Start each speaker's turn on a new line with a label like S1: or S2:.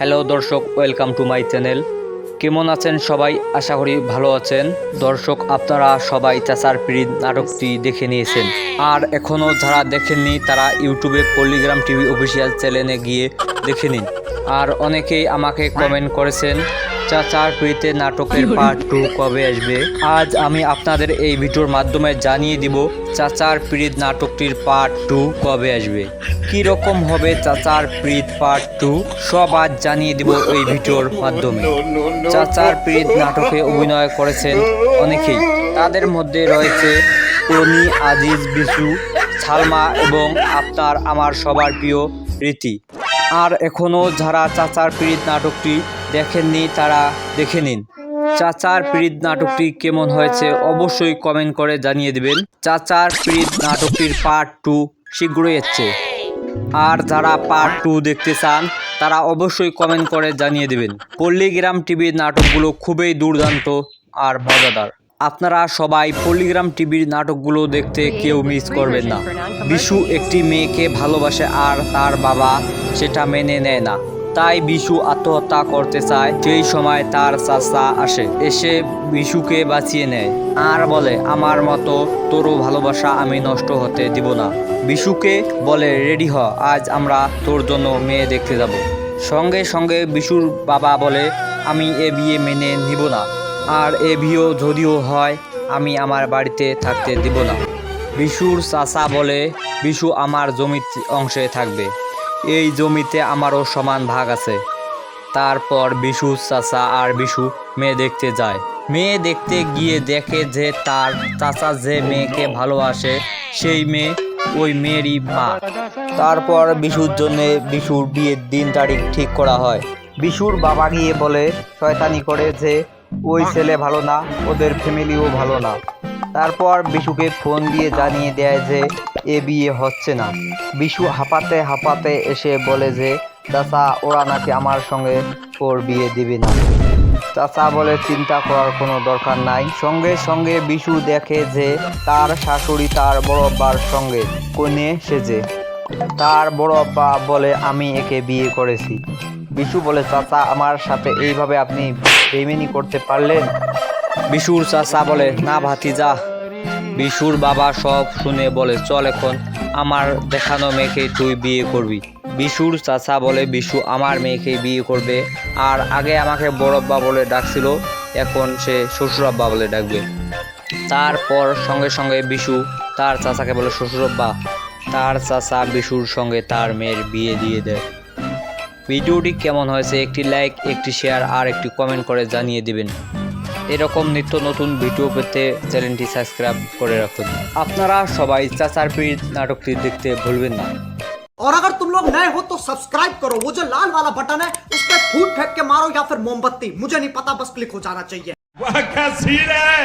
S1: Hello দর্শক welcome to my channel কেমন আছেন সবাই? আশা করি ভালো আছেন। দর্শক, আপনারা সবাই চাচার পিড়িত নাটকটি দেখে নিয়েছেন। আর এখনও যারা দেখেননি, তারা ইউটিউবে পল্লিগ্রাম টিভি অফিসিয়াল চ্যানেলে গিয়ে দেখে নিন। আর অনেকেই আমাকে কমেন্ট করেছেন চাচার পিড়িতে নাটকের পার্ট টু কবে আসবে? আজ আমি আপনাদের এই ভিডিওর মাধ্যমে জানিয়ে দিব চাচার পিড়িত নাটকটির পার্ট টু কবে আসবে। কি রকম হবে চাচার প্রীত পার্ট টু সব আজ জানিয়ে দিব এই ভিডিওর মাধ্যমে। চাচার প্রীত নাটকে অভিনয় করেছেন অনেকেই। তাদের মধ্যে রয়েছে টনি আজিজ বিশু সালমা এবং আপনার আমার সবার প্রিয় রীতি। আর এখনও যারা চাচার প্রীত নাটকটি দেখেননি, তারা দেখে নিন। চাচার প্রীত নাটকটি কেমন হয়েছে অবশ্যই কমেন্ট করে জানিয়ে দেবেন। চাচার প্রীত নাটকটির পার্ট টু শীঘ্রই এসছে। আর যারা পার্ট টু দেখতে চান, তারা অবশ্যই কমেন্ট করে জানিয়ে দেবেন। পল্লীগ্রাম টিভির নাটকগুলো খুবই দুর্দান্ত আর মজাদার। আপনারা সবাই পল্লীগ্রাম টিভির নাটকগুলো দেখতে কেউ মিস করবেন না। বিশু একটি মেয়েকে ভালোবাসে আর তার বাবা সেটা মেনে নেয় না। তাই বিশু আত্মহত্যা করতে চায়। সেই সময় তার চাচা আসে, এসে বিশুকে বাঁচিয়ে নেয়। আর বলে, আমার মতো তোরও ভালোবাসা আমি নষ্ট হতে দিব না। বিশুকে বলে, রেডি হ, আজ আমরা তোর জন্য মেয়ে দেখতে যাব। সঙ্গে সঙ্গে বিশুর বাবা বলে, আমি এ বিয়ে মেনে নিব না। আর এ বিয়েও যদিও হয়, আমি আমার বাড়িতে থাকতে দিব না। বিশুর চাচা বলে, বিশু আমার জমির অংশে থাকবে। এই জমিতে আমারও সমান ভাগ আছে। তারপর বিশু চাচা আর বিশু মেয়ে দেখতে যায়। মেয়ে দেখতে গিয়ে দেখে যে তার চাচা যে মেয়েকে ভালোবাসে, সেই মেয়ে ওই মেয়েরই মা। তারপর বিশুর জন্য বিশুর বিয়ের দিন তারিখ ঠিক করা হয়। বিশুর বাবা গিয়ে বলে, শয়তানি করে যে ওই ছেলে ভালো না, ওদের ফ্যামিলিও ভালো না। তারপর বিশুকে ফোন দিয়ে জানিয়ে দেয় যে, এ বিয়ে হচ্ছে না। বিশু হাঁপাতে হাঁপাতে এসে বলে যে, চাচা, ওরা নাকি আমার সঙ্গে ওর বিয়ে দিবে না। চাচা বলে, চিন্তা করার কোনো দরকার নাই। সঙ্গে সঙ্গে বিশু দেখে যে, তার শাশুড়ি তার বড় আব্বার সঙ্গে কনে সেজে। তার বড় আব্বা বলে, আমি একে বিয়ে করেছি। বিশু বলে, চাচা, আমার সাথে এইভাবে আপনি বেমেনি করতে পারলেন? বিশুর চাচা বলে, না ভাতিজা। বিশুর বাবা সব শুনে বলে, চল এখন, আমার দেখানো মেয়েকে তুই বিয়ে করবি। বিশুর চাচা বলে, বিশু, আমার মেয়েকে বিয়ে করবে। আর আগে আমাকে বড়ব্বা বলে ডাকছিল, এখন সে শ্বশুরাব্বা বলে ডাকবে। তারপর সঙ্গে সঙ্গে বিশু তার চাচাকে বলে শ্বশুরাব্বা তার চাচা বিশুর সঙ্গে তার মেয়ের বিয়ে দিয়ে দেয়। ভিডিওটি কেমন হয়েছে একটি লাইক একটি শেয়ার আর একটি কমেন্ট করে জানিয়ে দিবেন এরকম নিত্য নতুন ভিডিও পেতে চ্যানেলটি সাবস্ক্রাইব করে রাখুন আপনারা সবাই চাচার পীর নাটকটি দেখতে ভুলবেন না
S2: और अगर तुम लोग नए हो तो सब्सक्राइब करो वो जो लाल वाला बटन है उस पर फूट फेंक के मारो या फिर मोमबत्ती मुझे नहीं पता बस क्लिक हो जाना चाहिए
S3: वह क्या सीन है